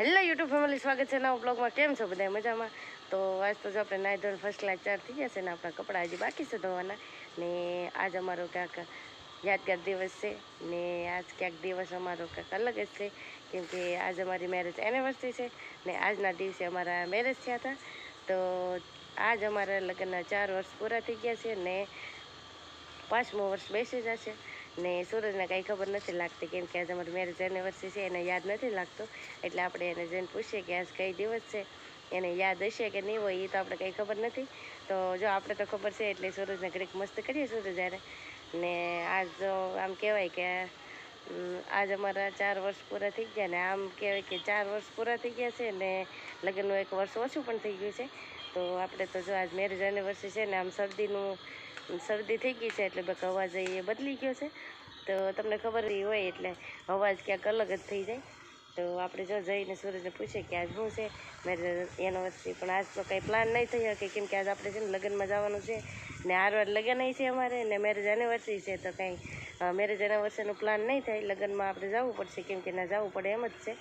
Hello YouTube family, સ્વાગત છે નવા બ્લોગમાં. કેમ છો બધા? મજામાં? તો આજ તો જો આપણે નાઈ ધોઈને ફર્સ્ટ ક્લાસ ચાર થઈ ગયા છે ને આપણા કપડાં હજી બાકી છે ધોવાના. ને આજ અમારો ક્યાંક યાદગાર દિવસ છે ને આજ ક્યાંક દિવસ અમારો ક્યાંક અલગ જ છે, કેમ કે આજ અમારી મેરેજ એનિવર્સરી છે ને આજના દિવસે અમારા મેરેજ થયા હતા. તો આજ અમારા લગ્નના ચાર વર્ષ પૂરા થઈ ગયા છે ને પાંચમું વર્ષ બેસી જશે. ને સૂરજને કાંઈ ખબર નથી લાગતી કેમ કે આજે અમારી મેરેજ એનિવર્સરી છે, એને યાદ નથી લાગતું. એટલે આપણે એને જઈને પૂછીએ કે આજ કઈ દિવસ છે? એને યાદ હશે કે નહીં હોય એ તો આપણે કંઈ ખબર નથી. તો જો આપણે તો ખબર છે, એટલે સૂરજને ઘડીક મસ્ત કરીએ સૂરજ જ્યારે ને આજ આમ કહેવાય કે આજ અમારા ચાર વર્ષ પૂરા થઈ ગયા ને આમ કહેવાય કે ચાર વર્ષ પૂરા થઈ ગયા છે ને લગ્નનું એક વર્ષ ઓછું પણ થઈ ગયું છે. તો આપણે તો જો આજ મેરેજ એનિવર્સરી છે ને આમ શરદીનું શરદી થઈ ગઈ છે એટલે બક અવાજ એ બદલી ગયો છે. તો તમને ખબર હોય એટલે અવાજ ક્યાંક અલગ જ થઈ જાય. તો આપણે જો જઈને સૂરજને પૂછીએ કે આજ શું છે? મેરેજ એનિવર્સરી પણ આજ તો કંઈ પ્લાન નહીં થઈ શકે કેમ કે આજ આપણે છે ને લગ્નમાં જવાનું છે. ને આરવાર લગ્ન છે અમારે ને મેરેજ એનિવર્સરી છે તો કંઈ મેરેજ એનિવર્સરીનું પ્લાન નહીં થાય. લગ્નમાં આપણે જવું પડશે કેમ કે ના જવું પડે એમ જ છે.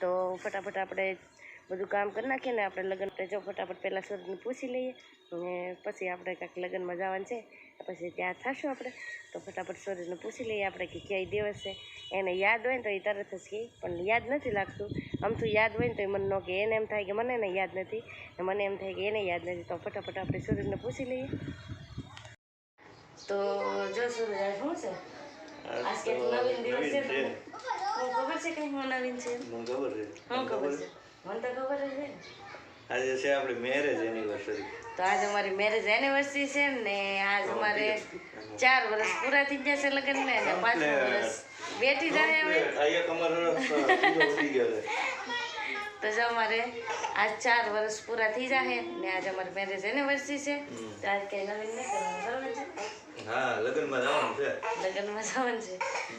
તો ફટાફટ આપણે બધું કામ કરી નાખીએ ને આપણે લગ્ન જો ફટાફટ પહેલાં સુરતને પૂછી લઈએ ને પછી આપણે કાંઈક લગ્નમાં જવાનું છે પછી ત્યાં થશું આપણે. તો ફટાફટ સૂરજને પૂછી લઈએ આપણે કે ક્યાંય દિવસ છે એને યાદ હોય ને તો એ તરત જ કહે પણ યાદ નથી લાગતું. આમ તો યાદ હોય ને તો એ મને ન કે એને એમ થાય કે મને એને યાદ નથી. ને મને એમ થાય કે એને યાદ નથી. તો ફટાફટ આપણે સુરજને પૂછી લઈએ. તો જો સુરજ આ શું છે? આજ કે નવીન દિવસ છે ખબર છે કે હું નવીન છે? ખબર છે. હું ખબર છે. મને તો ખબર જ છે આજે છે આપણી મેરેજ એનિવર્સરી તો આજ અમારી મેરેજ એનિવર્સરી છે ને આજ અમારે ચાર વર્ષ પૂરા થઈ જશે લગ્ન ને અને પાંચમું વર્ષ બેઠી જાય હવે. તો જો અમારે આજ ચાર વર્ષ પૂરા થઈ જાય ને આજ અમારી મેરેજ એનિવર્સરી છે. તો આજ કઈ નવીન નહીં કરવાનું બરાબર છે? હા લગ્નમાં જવાનું છે. લગ્નમાં જવાનું છે.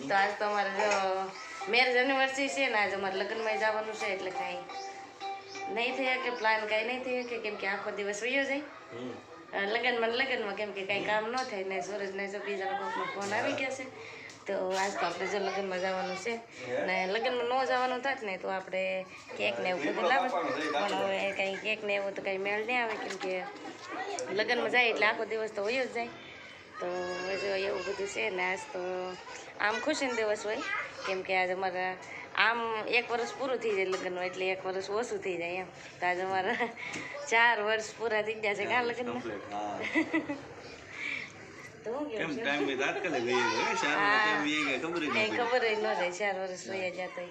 તો આજ તો અમારે જો મેરેજ એનિવર્સરી છે ને આજ અમારે લગ્નમાં જવાનું છે એટલે કાંઈ નહીં થયા કે પ્લાન કાંઈ નહીં થઈ કે કેમ કે આખો દિવસ વયો જાય લગ્નમાં લગ્નમાં કેમ કે કાંઈ કામ ન થાય ને સૂરજ ને જો બીજા લોકોનો ફોન આવી ગયા છે. તો આજ તો આપણે જો લગ્નમાં જવાનું છે. ને લગ્નમાં ન જવાનું થાત ને તો આપણે કેક ને એવું બધું લાવે પણ હવે કંઈ કેક ને એવું તો કંઈ મેળ નહીં આવે કેમ કે લગ્નમાં જાય એટલે આખો દિવસ તો હોય જ જાય. તો જો એવું બધું છે ને આજ તો આમ ખુશીનો દિવસ હોય. કેમ કે આજે અમારા આમ એક વર્ષ પૂરું થઈ જાય લગ્નનું એટલે એક વર્ષ ઓછું થઈ જાય એમ. તો આજે અમારા ચાર વર્ષ પૂરા થઈ ગયા છે કાં લગ્ન તો હું કેમ ટાઈમ હે? કેમ વહી ગયા ખબર ખબર ન રહે ચાર વર્ષ વયા જતા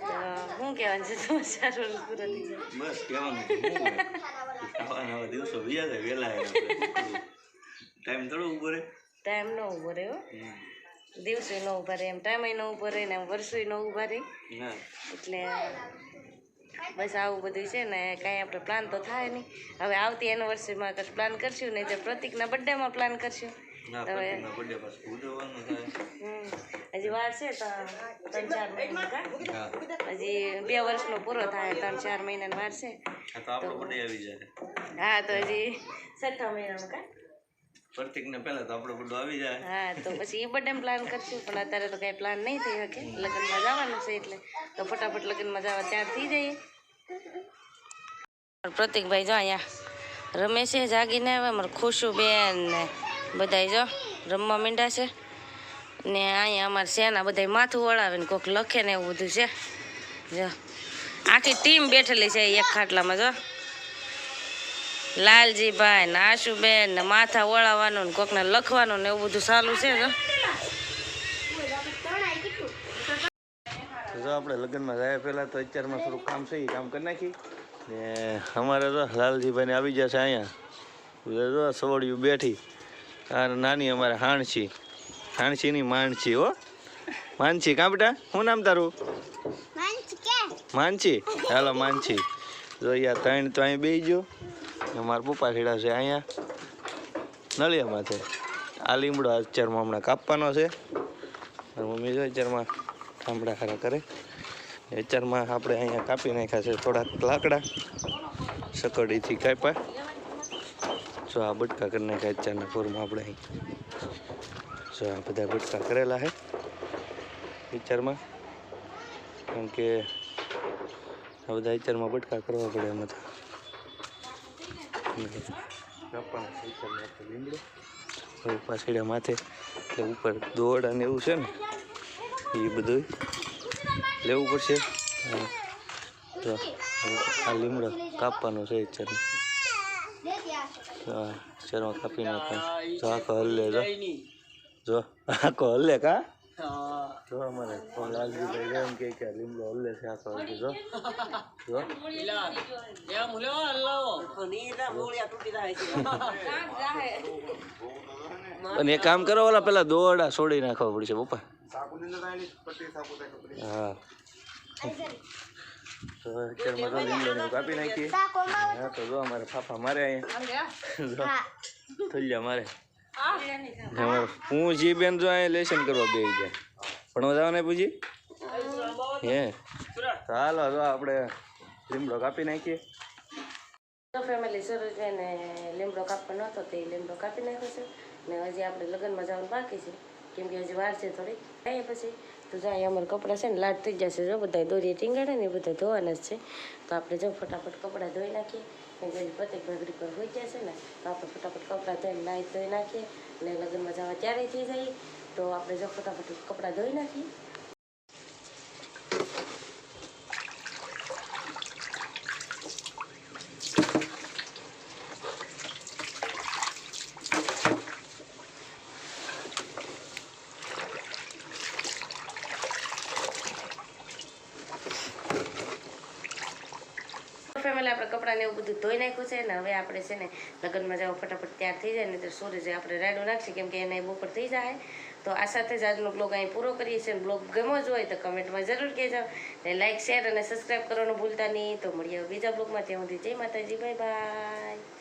તો શું કહેવાનું છે તમારે ચાર વર્ષ પૂરા થઈ જાય બસ કહેવાનું તો શું હોય? આવા ને આવા દિવસો વ્યા જાય વહેલા ટાઈમ થોડો ઊભો રહે. ટાઈમ ન ઊભો રહે હો દિવસે ન ઊભા રહે એમ ટાઈમે ન ઊભો રહે ને એમ વર્ષોય ન ઊભા રહે. એટલે બસ આવું બધું છે ને કાંઈ આપણે પ્લાન તો થાય નહીં. હવે આવતી એનિવર્સરીમાં કશું પ્લાન કરશું નહીં તો પ્રતિકના બર્થડેમાં પ્લાન કરશું. હજી વાર છે તો ત્રણ ચાર મહિના હજી બે વર્ષનો પૂરો થાય ત્રણ ચાર મહિનાની વાર છે. હા તો હજી છઠ્ઠા મહિનામાં કા? પ્રતિકને પહેલા તો આપણો બધું આવી જાય. હા, તો પછી એ બર્થડે પ્લાન કરશું, પણ અત્યારે તો કાંઈ પ્લાન નહીં થઈ શકે. લગ્નમાં જવાનું છે એટલે તો ફટાફટ લગ્નમાં જવા ત્યાં થઈ જઈએ. પ્રતિકભાઈ જો અહીંયા રમેશે જાગીને આવે અમારે ખુશુબેન ને બધા જો રમવા મીંડા છે. ને અહીંયા અમારે શેના બધા માથું વળાવે ને કોઈક લખે ને એવું બધું છે. જો, આખી ટીમ બેઠેલી છે એક ખાટલામાં જો. લાલજીભાઈ ને આશુબેન ને માથા ઓળાવાનું ને કોકને લખવાનું ને એવું બધું ચાલુ છે ને તો જો આપણે લગ્નમાં જાય પહેલાં તો અત્યારમાં થોડું કામ છે કામ કરી નાખી. ને અમારે તો લાલજીભાઈને આવી જશે અહીંયા. જો સવડિયું બેઠી. આ નાની અમારે હાણછી હાણછીની માણછી હો. માનછી કાં બેટા? શું નામ તારું? માનછી હાલો માનછી જો યાર ત્રણ તો અહીં બેસી ગયો. મારા પપ્પા ખેડા છે અહીંયા નળિયામાં માથે આ લીમડો અત્યારમાં હમણાં કાપવાનો છે. મમ્મી જો અત્યારમાં ઠામડા ખરા કરે. અત્યારમાં આપણે અહીંયા કાપી નાખ્યા છે થોડાક લાકડા સકડીથી કાપ્યા. જો આ બટકા કરી નાખ્યા અત્યારના ફોરમાં આપણે અહીં. જો આ બધા બટકા કરેલા છે વિચારમાં કારણ કે આ બધા અત્યારમાં બટકા કરવા પડે એમ તો કાપવાનું છે અત્યારમાં આપણે લીમડો હવે પાછળિયા માથે એટલે ઉપર દોડ અને એવું છે ને, એ બધું લેવું પડશે. જો આ લીમડો કાપવાનો છે ચર ચરમાં કાપી નાખવાનું જો આખો હલ્લે, જો. જો, આખો હલ્લે કા? જો અમારે લાલજીભાઈ એમ કે લીમડો હલ્લે છે, આખો હલ્લે, જો. જો. અને એક કામ કરો, ઓલા પેલા દોરડા છોડી નાખવા પડશે, પપ્પા. હા. તો કાપી નાખીએ. હા, તો જો અમારે ફાફા મારે અહીંયા. થલ્યા મારે. હું જી બેન જો અહીંયા લેસન કરવા બે જાય ભણવા જવાના પૂછી હે? ચાલો જો આપણે લીમડો કાપી નાખીએ. તો ફેમિલી ને લીમડો કાપવાનો હતો, તે લીમડો કાપી નાખ્યો છે. ને હજી આપણે લગ્નમાં જવાનું બાકી છે, કેમ કે હજી વાર છે થોડી આવીએ પછી તો જો અહીંયા અમારા કપડાં છે ને લાટ થઈ જશે જો બધા દોરી ટીંગાડે ને બધા ધોવાના જ છે. તો આપણે જો ફટાફટ કપડાં ધોઈ નાખીએ કે હજી પ્રત્યેક ભાગરી પર હોઈ જશે છે ને, તો આપણે ફટાફટ કપડાં ધોઈને નાહી ધોઈ નાખીએ. ને લગ્નમાં જવા ત્યારે થઈ જાય. તો આપણે જો ફટાફટ કપડાં ધોઈ નાખીએ. ફેમિલી આપણે કપડાને એવું બધું ધોઈ નાખ્યું છે ને હવે આપણે છે ને લગ્નમાં જવા ફટાફટ તૈયાર થઈ જાય ને તો સૂરજ આપણે રાયડું નાખશે, કેમ કે એને બપોર થઈ જાય. તો આ સાથે જ આજનો બ્લોગ અહીં પૂરો કરીએ છીએ. બ્લોગ ગમો જ હોય તો કમેન્ટમાં જરૂર કહેજો ને લાઇક શેર અને સબસ્ક્રાઈબ કરવાનું ભૂલતા નહીં. તો મળીએ બીજા બ્લોગમાં. ત્યાં સુધી જય માતાજી બાય બાય